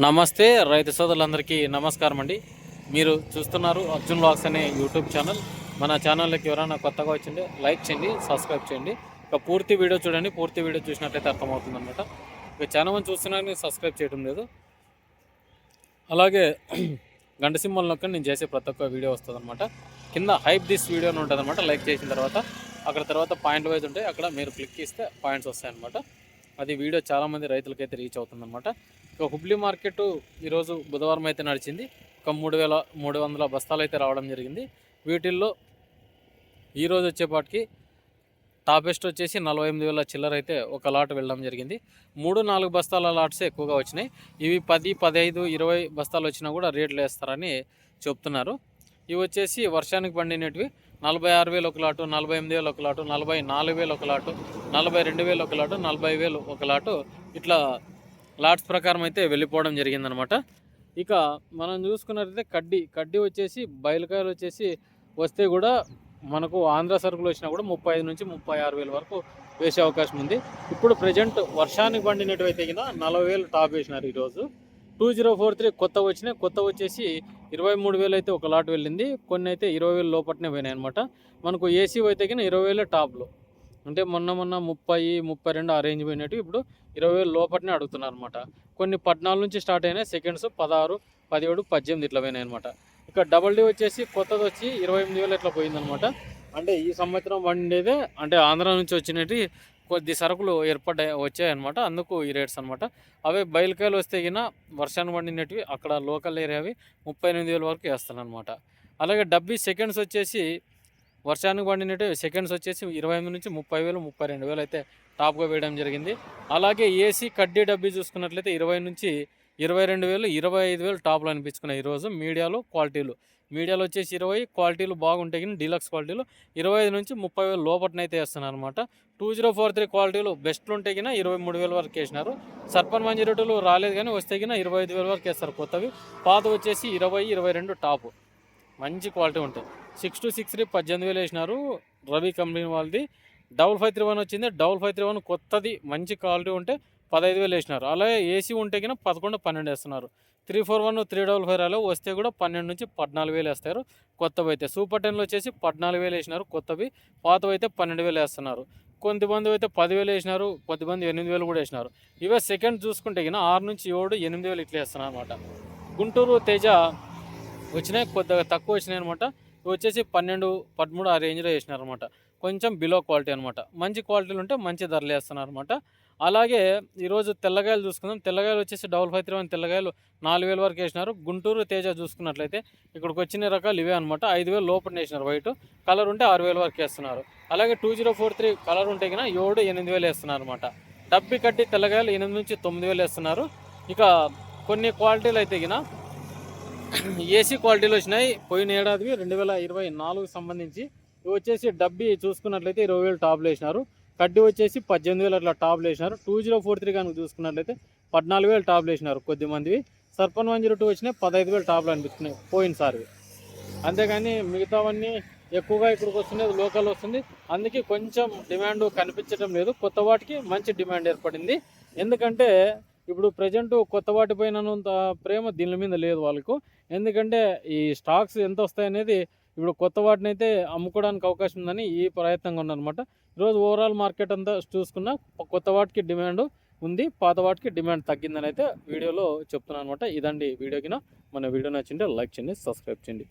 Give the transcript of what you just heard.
నమస్తే రైతు సోదరులందరికీ నమస్కారం అండి. మీరు చూస్తున్నారు అర్జున్ లాక్స్ అనే యూట్యూబ్ ఛానల్. మన ఛానల్కి ఎవరైనా కొత్తగా వచ్చింటే లైక్ చేయండి సబ్స్క్రైబ్ చేయండి. ఇక పూర్తి వీడియో చూడండి పూర్తి వీడియో చూసినట్లయితే అర్థమవుతుంది అనమాట ఇక ఛానల్ మంది సబ్స్క్రైబ్ చేయడం లేదు. అలాగే గంట సింబల్ నేను చేసే ప్రతి ఒక్క వీడియో వస్తుంది అనమాట కింద హైప్ దిస్ వీడియో అని ఉంటుంది అనమాట లైక్ చేసిన తర్వాత. అక్కడ తర్వాత పాయింట్ వైజ్ ఉంటాయి అక్కడ మీరు క్లిక్ ఇస్తే పాయింట్స్ వస్తాయన్నమాట. అది వీడియో చాలామంది రైతులకైతే రీచ్ అవుతుందన్నమాట. ఇక హుబ్లీ మార్కెట్ ఈరోజు బుధవారం అయితే నడిచింది. ఒక మూడు వేల మూడు వందల బస్తాలు అయితే రావడం జరిగింది. వీటిల్లో ఈరోజు వచ్చేపాటికి టాపెస్ట్ వచ్చేసి నలభై ఎనిమిది వేల చిల్లర అయితే ఒక లాట్ వెళ్ళడం జరిగింది. మూడు నాలుగు బస్తాల లాట్సే ఎక్కువగా వచ్చినాయి. ఇవి పది పదహైదు ఇరవై బస్తాలు వచ్చినా కూడా రేట్లు వేస్తారని చెప్తున్నారు. ఇవి వచ్చేసి వర్షానికి పండినటివి. నలభై ఆరు వేలు ఒక లాటు నలభై ఎనిమిది వేలు ఒక లాటు నలభై నాలుగు వేలు ఒక లాటు నలభై రెండు వేలు ఒక లాటు నలభై వేలు ఒక లాటు ఇట్లా లాట్స్ ప్రకారం అయితే వెళ్ళిపోవడం జరిగిందనమాట. ఇక మనం చూసుకున్నట్లయితే కడ్డీ కడ్డీ వచ్చేసి బయలుకాయలు వచ్చేసి వస్తే కూడా మనకు ఆంధ్ర సరుకులు వచ్చినా కూడా ముప్పై ఐదు నుంచి ముప్పై ఆరు వేల వరకు వేసే అవకాశం ఉంది. ఇప్పుడు ప్రజెంట్ వర్షానికి పండినటువంటి కింద నలభై వేలు టాప్ వేసినారు ఈరోజు. టూ జీరో ఫోర్ త్రీ కొత్త వచ్చినాయి. కొత్త వచ్చేసి ఇరవై మూడు వేలు అయితే ఒక లాట్ వెళ్ళింది. కొన్ని అయితే ఇరవై వేలు లోపట్నే పోయినాయి అనమాట మనకు ఏసీ అయితే కింద ఇరవై వేలు టాప్లో. అంటే మొన్న మొన్న ముప్పై ముప్పై రెండు ఆ రేంజ్ పోయినట్టు ఇప్పుడు ఇరవై వేలు లోపట్నే అడుగుతున్నారు అనమాట కొన్ని పద్నాలుగు నుంచి స్టార్ట్ అయినాయి సెకండ్స్ పదహారు పదిహేడు పద్దెనిమిది ఇట్లా పోయినాయి అనమాట ఇక డబల్ డీ వచ్చేసి కొత్తది వచ్చి ఇరవై ఎనిమిది వేలు ఇట్లా పోయిందనమాట అంటే ఈ సంవత్సరం వండేదే అంటే ఆంధ్ర నుంచి వచ్చినట్టు కొద్ది సరుకులు ఏర్పడ్డాయి వచ్చాయన్నమాట. అందుకు ఈ రేట్స్ అనమాట అవే బయలుకాయలు వస్తే గిన వర్షాన్ని పండినటివి అక్కడ లోకల్ ఏరియావి ముప్పై ఎనిమిది వేల వరకు వేస్తానమాట అలాగే డబ్బీ సెకండ్స్ వచ్చేసి వర్షానికి పండినట్టు సెకండ్స్ వచ్చేసి ఇరవై ఎనిమిది నుంచి ముప్పై వేలు ముప్పై రెండు వేలు అయితే టాప్గా వేయడం జరిగింది. అలాగే ఏసీ కడ్డీ డబ్బీ చూసుకున్నట్లయితే ఇరవై నుంచి ఇరవై రెండు వేలు ఇరవై ఐదు వేలు టాప్లు అనిపించుకున్నాయి ఈరోజు మీడియాలో క్వాలిటీలు. మీడియాలో వచ్చేసి ఇరవై క్వాలిటీలు బాగుంటాయి కానీ డీలక్స్ క్వాలిటీలు ఇరవై ఐదు నుంచి ముప్పై వేలు లోపట్నైతే వేస్తున్నారు అనమాట టూ జీరో ఫోర్ త్రీ క్వాలిటీలు బెస్ట్లు ఉంటే కినా ఇరవై మూడు వేల వరకు వేసినారు. సర్పన్ మంజూరిటీలు రాలేదు కానీ వస్తే కినా ఇరవై ఐదు వేల వరకు వేస్తారు కొత్తవి. పాత వచ్చేసి ఇరవై ఇరవై రెండు టాప్. మంచి క్వాలిటీ ఉంటాయి సిక్స్ టు సిక్స్ త్రీ పద్దెనిమిది వేలు వేసినారు. రవి కంపెనీ వాళ్ళది. డబుల్ ఫైవ్ త్రీ వన్ వచ్చింది. డబుల్ ఫైవ్ త్రీ వన్ కొత్తది. మంచి క్వాలిటీ ఉంటే పదహైదు వేలు వేసినారు. అలాగే ఏసీ ఉంటే కింద పదకొండు పన్నెండు వేస్తున్నారు. Three four one three double five రాలో. వస్తే కూడా పన్నెండు నుంచి పద్నాలుగు వేలు వేస్తారు. కొత్తవి అయితే సూపర్ టెన్లో వచ్చేసి పద్నాలుగు వేలు వేసినారు. కొత్తవి. పాతవి అయితే పన్నెండు వేలు వేస్తున్నారు. కొంతమంది అయితే పదివేలు వేసినారు. కొంతమంది ఎనిమిది వేలు కూడా వేసినారు. ఇవే సెకండ్ చూసుకుంటే కింద ఆరు నుంచి ఏడు ఎనిమిది వేలు ఇట్లా వేస్తున్నారు అనమాట గుంటూరు తేజ వచ్చినాయి. కొద్దిగా తక్కువ వచ్చినాయి అనమాట ఇవి వచ్చేసి పన్నెండు పదమూడు ఆ రేంజ్లో వేసినారు అనమాట కొంచెం బిలో క్వాలిటీ అనమాట మంచి క్వాలిటీలు ఉంటే మంచి ధరలు వేస్తున్నారు అనమాట అలాగే ఈరోజు తెల్లగాయలు చూసుకుందాం. తెల్లగాయలు వచ్చేసి డబుల్ ఫైవ్ త్రీ వన్ తెల్లగాయలు నాలుగు వేల వరకు వేసినారు. గుంటూరు తేజ చూసుకున్నట్లయితే ఇక్కడికి వచ్చిన రకాలు ఇవే అనమాట ఐదు వేలు లోపల వేసినారు వైట్ కలర్ ఉంటే ఆరు వేల వరకు వేస్తున్నారు. అలాగే two zero four three colour ఉంటే కన్నా ఏడు ఎనిమిది వేలు వేస్తున్నారు అనమాట డబ్బి కట్టి తెల్లగాయలు ఎనిమిది నుంచి తొమ్మిది వేలు వేస్తున్నారు. ఇక కొన్ని క్వాలిటీలు అయితే కన్నా ఏసీ క్వాలిటీలు వచ్చినాయి. పోయిన ఏడాదివి రెండు వేల ఇరవై నాలుగు సంబంధించి ఇవి వచ్చేసి డబ్బి చూసుకున్నట్లయితే ఇరవై వేలు టాప్లు వేసినారు. కడ్డీ వచ్చేసి పద్దెనిమిది వేలు అట్లా టాప్లు వేసినారు. టూ జీరో ఫోర్ త్రీ కనుక చూసుకున్నట్లయితే పద్నాలుగు వేలు టాప్లు వేసినారు కొద్ది మందివి. సర్పన్ వన్ జీరో టూ వచ్చినాయి. పదహైదు వేలు టాప్లు అనిపిస్తున్నాయి పోయినసారి అంతేగాని మిగతావన్నీ ఎక్కువగా ఇక్కడికి వస్తున్నది లోకల్ వస్తుంది. అందుకే కొంచెం డిమాండ్ కనిపించడం లేదు. కొత్త వాటికి మంచి డిమాండ్ ఏర్పడింది. ఎందుకంటే ఇప్పుడు ప్రజెంట్ కొత్త వాటిపైనంత ప్రేమ దీని మీద లేదు వాళ్ళకు. ఎందుకంటే ఈ స్టాక్స్ ఎంత వస్తాయనేది ఇప్పుడు కొత్త వాటిని అయితే అమ్ముకోవడానికి అవకాశం ఉందని ఈ ప్రయత్నంగా ఉందన్నమాట. ఈరోజు ఓవరాల్ మార్కెట్ అంతా చూసుకున్న కొత్త వాటికి డిమాండ్ ఉంది పాత వాటికి డిమాండ్ తగ్గిందని అయితే వీడియోలో చెప్తున్నాను అనమాట ఇదండి వీడియోకిన మన వీడియో నచ్చింటే లైక్ చేయండి సబ్స్క్రైబ్ చేయండి.